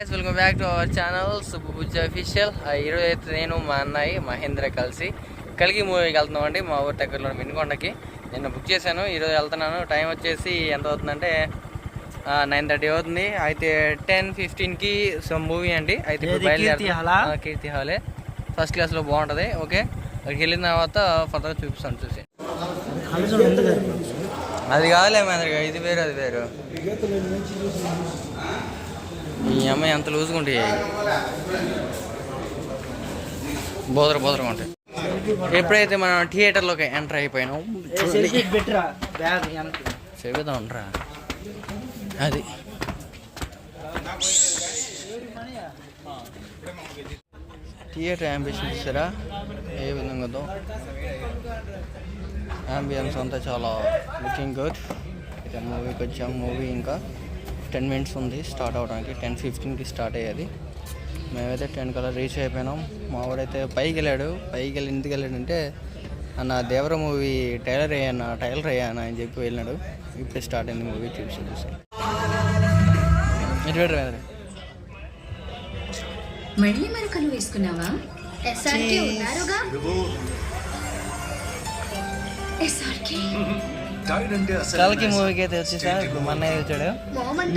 Welcome back to our channel Subbujja official ఈరోజు అయితే నేను మా అన్నయ్య మహేంద్ర కలిసి కలిగి మూవీకి వెళ్తున్నాం అండి మా ఊరి దగ్గరలో మిన్కొండకి నిన్న బుక్ చేశాను ఈరోజు వెళ్తున్నాను. టైం వచ్చేసి ఎంత అవుతుందంటే నైన్ థర్టీ అవుతుంది. అయితే టెన్ ఫిఫ్టీన్కి సో మూవీ అండి. అయితే ఇప్పుడు కీర్తి. హాలా? ఫస్ట్ క్లాస్లో బాగుంటుంది ఓకే? అక్కడికి వెళ్ళిన తర్వాత ఫర్దర్ చూపిస్తాను చూసి? అది కాదులే మహేంద్ర ఇది వేరు అది వేరు. ఈ అమ్మాయి అంత లూజ్గా ఉంటాయి బోదర బోదరగా ఉంటాయి. ఎప్పుడైతే మనం థియేటర్లోకి ఎంటర్ అయిపోయినాం అది. థియేటర్ అంబిషన్ చూసారా? ఏ విధంగా అంబియన్స్ అంతా చాలా లుకింగ్ గుడ్ ఇక మూవీకి వచ్చాం మూవీ ఇంకా. టెన్ మినిట్స్ ఉంది స్టార్ట్ అవడానికి. టెన్ ఫిఫ్టీన్కి స్టార్ట్ అయ్యేది. మేమైతే టెన్ కల్లా రీచ్ అయిపోయినాం. మా వాడైతే పైకి వెళ్ళాడు. పైకి వెళ్ళి ఇంటికి వెళ్ళాడంటే అన్న దేవర మూవీ టైలర్ అయ్యాను టైలర్ అయ్యాను అని చెప్పి వెళ్ళినాడు ఇప్పుడు స్టార్ట్ అయింది మూవీ చూసి చూసి? మళ్ళీ మరకలు వేసుకున్నావా? ఎస్ఆర్కే ఉన్నారుగా? ఎస్ఆర్కే కల్కి మూవీకి అయితే వచ్చేసా ఇప్పుడు మొన్న వచ్చాడు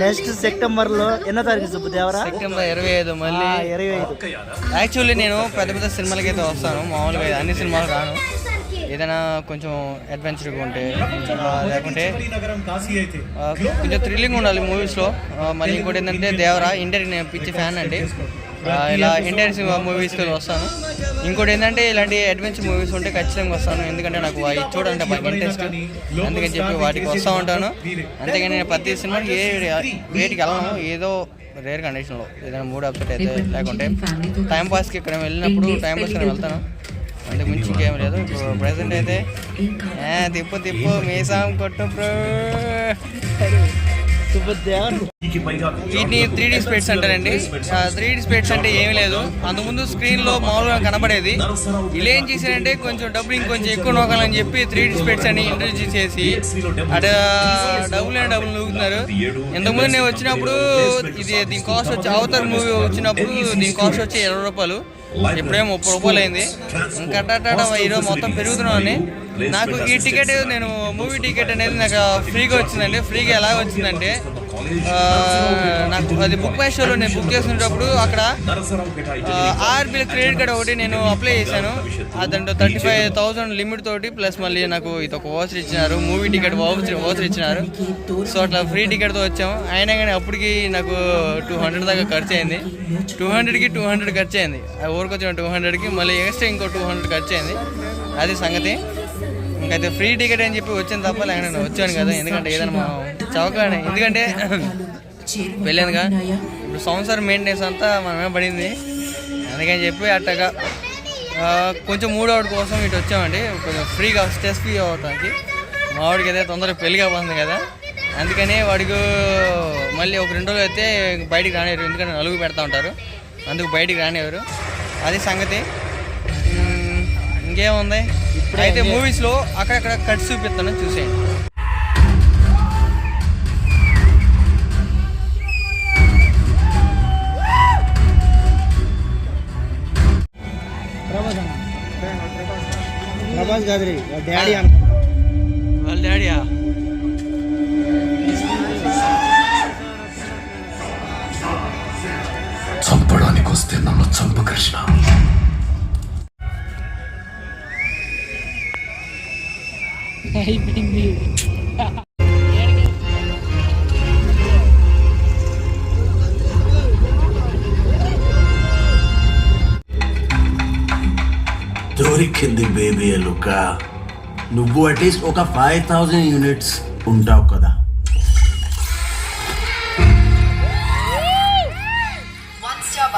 నెక్స్ట్ సెప్టెంబర్లో ఎన్నో తారీఖు సుబ్బు దేవరా? సెప్టెంబర్ ఇరవై ఐదు మళ్ళీ. ఇరవై ఐదు. యాక్చువల్లీ నేను పెద్ద పెద్ద సినిమాలకి అయితే వస్తాను. మామూలుగా అన్ని సినిమాలు రాను. ఏదైనా కొంచెం అడ్వెంచర్గా ఉంటే లేకుంటే కొంచెం థ్రిల్లింగ్ ఉండాలి మూవీస్లో మళ్ళీ ఇంకోటి ఏంటంటే దేవరా ఇండియన్ నేను పిచ్చి ఫ్యాన్ అండి. ఇలా ఇండియన్ సినిమా మూవీస్కి వస్తాను. ఇంకోటి ఏంటంటే ఇలాంటి అడ్వెంచర్ మూవీస్ ఉంటే ఖచ్చితంగా వస్తాను. ఎందుకంటే నాకు అవి చూడాలంటే బాగా ఇంట్రెస్ట్ అందుకని చెప్పి వాటికి వస్తూ ఉంటాను. అంతేగాని నేను ప్రతి సినిమాకి ఏ వేటికి వెళ్ళను. ఏదో రేర్ కండిషన్లో ఏదైనా మూడు అప్సెట్ అయితే లేకుంటే టైం పాస్కి ఇక్కడ వెళ్ళినప్పుడు టైం పాస్కి వెళ్తాను. అంతకు మించి ఇంకేం లేదు. ఇప్పుడు ప్రజెంట్ అయితే తిప్పు తిప్పు మీసాం కొట్టు ప్రో వీటిని త్రీ డీ స్పెట్స్ అంటారండి. త్రీ డీ స్పెట్స్ అంటే ఏమి లేదు. అంతకుముందు స్క్రీన్లో మామూలుగా కనబడేది. ఇలా ఏం చేశారంటే కొంచెం డబ్బులు ఇంకొంచెం ఎక్కువ నోకాలని చెప్పి త్రీ డీ స్పెట్స్ అని ఇంట్రడ్యూస్ చేసి అటు డబ్బులు అని డబ్బులు నూగుతున్నారు ఇంతకుముందు నేను వచ్చినప్పుడు ఇది దీని కాస్ట్ వచ్చి అవతార్ మూవీ వచ్చినప్పుడు దీని కాస్ట్ వచ్చి ఇరవై రూపాయలు. ఇప్పుడే ముప్పై రూపాయలు అయింది ఇంకా అట్ట ఈరోజు మొత్తం పెరుగుతున్నామని నాకు ఈ టికెట్ నేను మూవీ టికెట్ అనేది నాకు ఫ్రీగా వచ్చిందండి. ఫ్రీగా ఎలా వచ్చిందంటే నాకు అది బుక్ మై షోలో నేను బుక్ చేసినప్పుడు అక్కడ ఆర్బిల్ క్రెడిట్ కార్డ్ ఒకటి నేను అప్లై చేశాను. దాంట్లో థర్టీ ఫైవ్ థౌసండ్ లిమిట్ తోటి ప్లస్ మళ్ళీ నాకు ఇది ఒక ఓచర్ ఇచ్చినారు. మూవీ టికెట్ ఓచర్ ఓచర్ ఇచ్చినారు. సో అట్లా ఫ్రీ టికెట్తో వచ్చాము అయినా కానీ అప్పటికి నాకు టూ హండ్రెడ్ దాకా ఖర్చు అయింది టూ హండ్రెడ్కి టూ హండ్రెడ్ ఖర్చు అయింది ఆ ఊరికి వచ్చిన టూ హండ్రెడ్కి మళ్ళీ ఎక్స్ట్రా ఇంకో టూ హండ్రెడ్ ఖర్చు అయింది అది సంగతి. ఇంకైతే ఫ్రీ టికెట్ అని చెప్పి వచ్చాను తప్ప లేకపోతే నేను వచ్చాను కదా ఎందుకంటే ఏదైనా మా చౌకానే. ఎందుకంటే వెళ్ళానుగా. ఇప్పుడు సంవత్సరం మెయింటెనెన్స్ అంతా మనమే పడింది. అందుకని చెప్పి అట్టగా కొంచెం మూడ్ అవుట్ కోసం ఇటు వచ్చామండి. కొంచెం ఫ్రీగా స్ట్రెస్ ఫ్రీ అవడానికి మావాడికి అయితే తొందరగా పెళ్ళి కాబోతుంది కదా. అందుకని వాడికి మళ్ళీ ఒక రెండు రోజులు అయితే బయటికి రానివ్వరు. ఎందుకంటే నలుగు పెడతా ఉంటారు. అందుకు బయటికి రానివ్వరు. అది సంగతి. ఇంకేముంది? ఇంకేముంది అయితే మూవీస్లో అక్కడక్కడ కట్ చూపిస్తాను చూసేయండి. ప్రభాస్ డాడీ వాళ్ళ డాడీయా చంపడానికి వస్తే నన్ను చంపు కృష్ణ. దొరికింది బేబీ ఎలుక నువ్వు అట్లీస్ట్ ఒక ఫైవ్ థౌజండ్ యూనిట్స్ ఉంటావు కదా. వన్ స్టాప్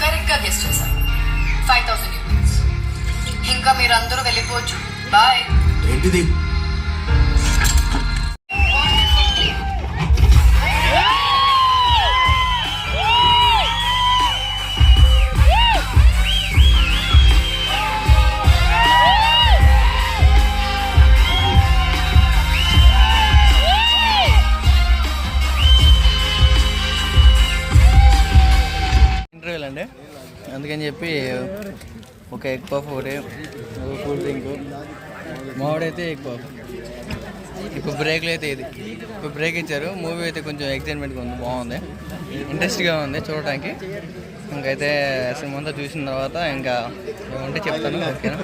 కరెక్ట్గా గెస్ట్ చేశాను. ఫైవ్ థౌసండ్ యూనిట్స్ ఇంకా మీరు అందరూ వెళ్ళిపోవచ్చు. బాయ్ ఏంటిది? అండి. అందుకని చెప్పి ఒక ఎగ్ పఫ్ ఒకటి కూల్ డ్రింక్. మామిడైతే ఎక్కువ. ఇప్పుడు బ్రేక్లు అయితే ఇది. ఇప్పుడు బ్రేక్ ఇచ్చారు. మూవీ అయితే కొంచెం ఎక్సైట్మెంట్గా ఉంది. బాగుంది. ఇంట్రెస్ట్గా ఉంది చూడటానికి. ఇంకైతే సినిమా అంతా చూసిన తర్వాత ఇంకా ఉంటే చెప్తాను ఓకేనా?